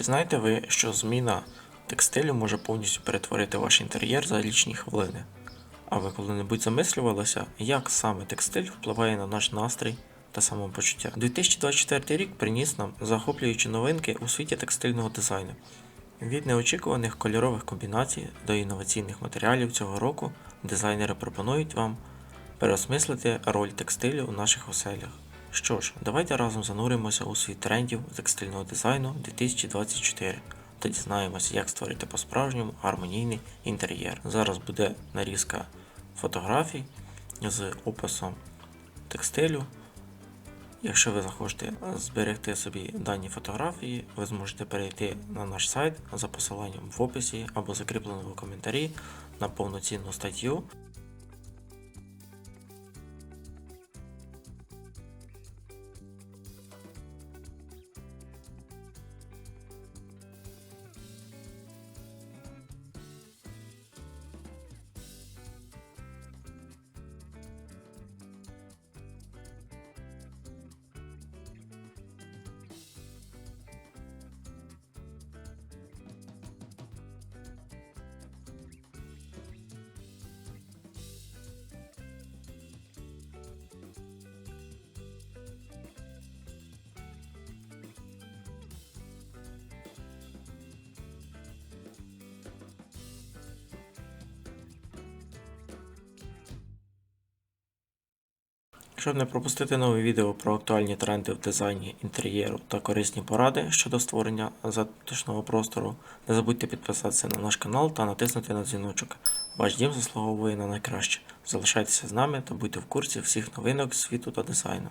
Чи знаєте ви, що зміна текстилю може повністю перетворити ваш інтер'єр за лічні хвилини? А ви коли-небудь замислювалися, як саме текстиль впливає на наш настрій та самопочуття? 2024 рік приніс нам захоплюючі новинки у світі текстильного дизайну. Від неочікуваних кольорових комбінацій до інноваційних матеріалів цього року дизайнери пропонують вам переосмислити роль текстилю у наших оселях. Що ж, давайте разом зануримося у світ трендів текстильного дизайну 2024 та дізнаємося, як створити по-справжньому гармонійний інтер'єр. Зараз буде нарізка фотографій з описом текстилю. Якщо ви захочете зберегти собі дані фотографії, ви зможете перейти на наш сайт за посиланням в описі або закріпленому коментарі на повноцінну статтю. Щоб не пропустити нові відео про актуальні тренди в дизайні інтер'єру та корисні поради щодо створення затишного простору, не забудьте підписатися на наш канал та натиснути на дзвіночок. Ваш дім заслуговує на найкраще. Залишайтеся з нами та будьте в курсі всіх новинок світу та дизайну.